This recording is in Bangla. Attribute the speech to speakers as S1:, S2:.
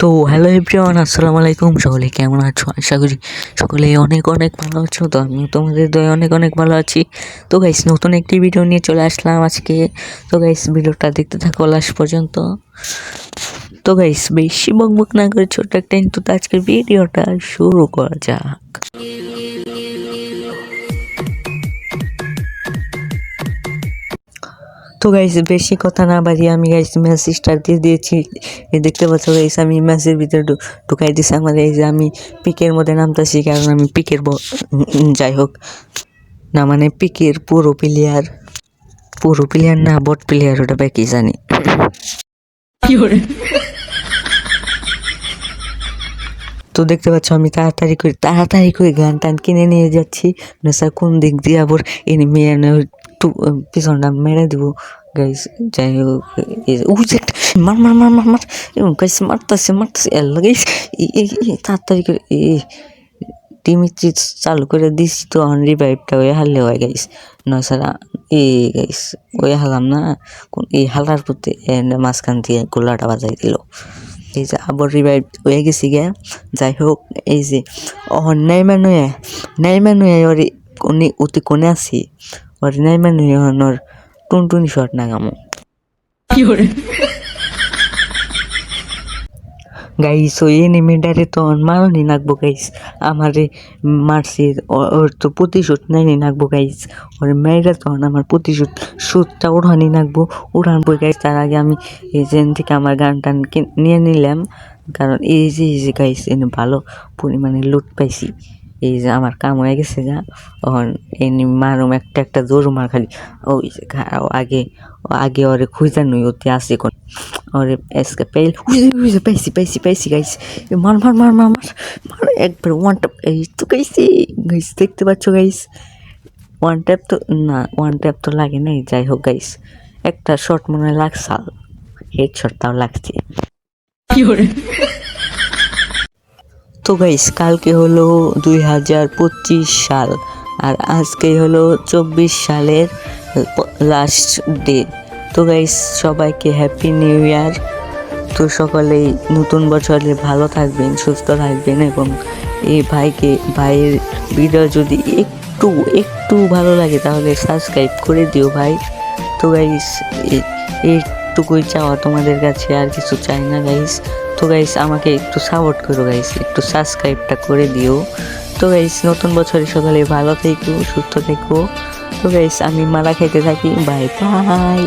S1: তো হ্যালো এভরিওয়ান আসসালামু আলাইকুম। সকলে কেমন আছো? আশা করি সকলে অনেক অনেক ভালো আছো। তো আমিও তোমাদের দয়ে অনেক অনেক ভালো আছি। তো গাইস নতুন একটি ভিডিও নিয়ে চলে আসলাম আজকে। তো গাইস ভিডিওটা দেখতে থাকো লাস্ট পর্যন্ত। তো গাইস বেশি বকবক না করে ছোট্ট একটা কিন্তু আজকের ভিডিওটা শুরু করা যাক। তো গাইস বেশি কথা না বাড়িয়ে আমি গাইস ম্যাচ স্টার্ট দিয়ে দিয়েছি। দেখতে পাচ্ছ গাইস আমি ম্যাচের ভিতরে ঢুকাই দিছি। আমার এই যে আমি পিকের মধ্যে নামতেছি কারণ আমি পিকের যাই হোক। না মানে পিকের পুরো প্লেয়ার পুরো প্লেয়ার না বট প্লেয়ার ওটা বাকি জানি। তো দেখতে পাচ্ছ আমি তাড়াতাড়ি করে তাড়াতাড়ি করে গান টান কিনে নিয়ে যাচ্ছি। না স্যার কোন দিক দিয়ে আবার এনে মেয়ে পিছনটা মেরে দেবো গাইস যাই হোক ওই যে মার মার মার মার মার এবং গাইস মারতেছে মারতেছে এল্লা গাইস তাড়াতাড়ি করে, এ টিমিত্রি চালু করে দিছি তো অন রিভাইভটা ওই হারলে হয় গাইস না স্যার এ গাইস ওই হালাম না, কোন- এই হালার প্রতি মাঝখান দিয়ে গোলাটা বাজাই দিল। এই যে আবার রিভাইভ হয়ে গেছি গে যাই হোক, এই যে ও নাই মানুয়ে নাই মানুয়ে ওর কোনে, অতি কোনে আছি মানুয়ে ওর টুনটুনি শট নাগামো গাইস ওই এনিমিটারে তো মারনি নাকবো গাইস। আমারে মারছি ওর তো প্রতিশোধ নেয়নি নাকবো গাইস। ওর মেয়েরা তখন আমার প্রতিশোধ সুদটা উড়ানি নাকবো উড়ান বই গাইস তার আগে আমি এই জেন থেকে আমার গান টান নিয়ে নিলাম। কারণ এই যে এই যে গাইস এনে ভালো পরিমাণে লুট পাইছি। এই যে আমার কাম হয়ে গেছে যা। তখন এনি মারুম একটা একটা জোর মার খালি। ও আগে আগে ওরে খুঁজা নই, ওতে আসে কোন। ওরে এসকে পেল খুঁজে পাইছি পাইছি পাইছি, গাইস। মার মার মার মার মার মার, একবার ওয়ান ট্যাপ এই তো গাইছি গাইস দেখতে পাচ্ছ গাইস? ওয়ান ট্যাপ তো, না ওয়ান ট্যাপ তো লাগে নাই, যাই হোক গাইস। একটা শর্ট মনে হয় লাগছাল হেড শট তাও লাগছে। তো গাইস কালকে হলো দুই হাজার পঁচিশ সাল আর আজকে হলো চব্বিশ সালের লাস্ট ডে তো গাইস সবাইকে হ্যাপি নিউ ইয়ার তো সকলেই নতুন বছরে ভালো থাকবেন, সুস্থ থাকবেন এবং এই ভাইকে, ভাইয়ের ভিডিও যদি একটু একটু ভালো লাগে তাহলে সাবস্ক্রাইব করে দিও ভাই। তো গাইস এইটুকুই চাওয়া তোমাদের কাছে, আর কিছু চাই না গাইস তো গাইস আমাকে একটু সাপোর্ট করো গাইস একটু সাবস্ক্রাইবটা করে দিও। তো গাইস নতুন বছরে সকালে ভালো থেকো, সুস্থ থেকো। তো গাইস আমি মালা খেতে থাকি বাই বাই